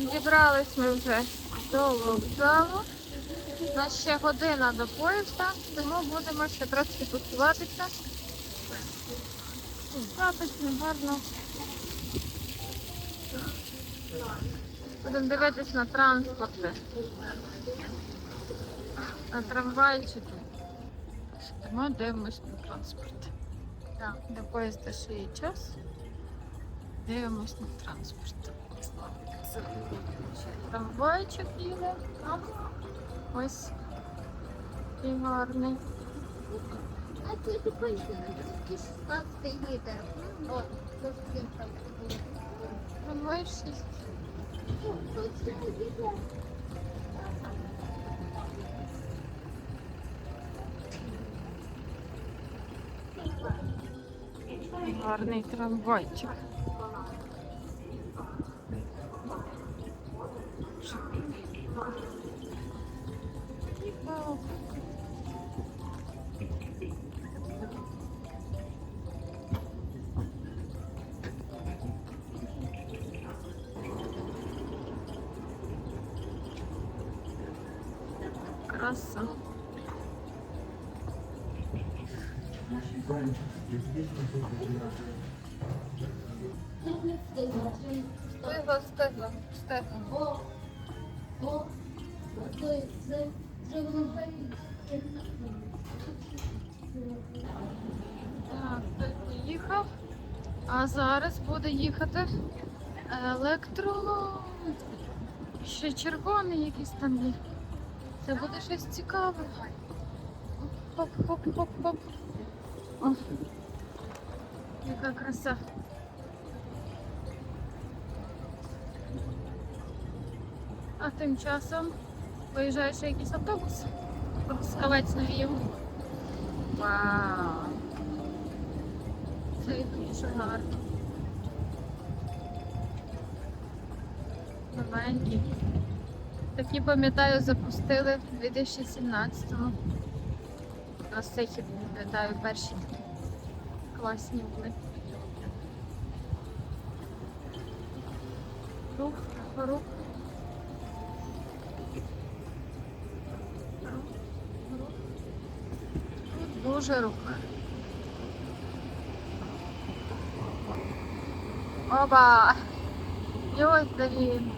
Дібрались ми вже до вокзалу. У нас ще година до поїзда, тому будемо ще трошки посуватися. Запись гарно. Будемо дивитись на транспорти. На трамвайчики. Тому дивимось на транспорт. Так, до поїзда ще є час. Дивимось на транспорт. Трамвайчик їде. Ось. І гарний. А тільки поїхали. 16 літер. О, зовсім там. Трамвай 6. Гарний трамвайчик. Краса. Стигло, стигло, стигло. О, це Так, той поїхав. А зараз буде їхати електро. Ще червоний якийсь там є. Це буде щось цікаве. Хоп-хоп-хоп-хоп. Яка краса. А тим часом виїжджає ще якийсь автобус. Пропускавець навів. Вау! Це дуже гарно. Новенький. Такі, пам'ятаю, запустили в 2017-му. На цей хід, пам'ятаю, перші класні були. Рух, рух. Рух. Оба! І ось де він.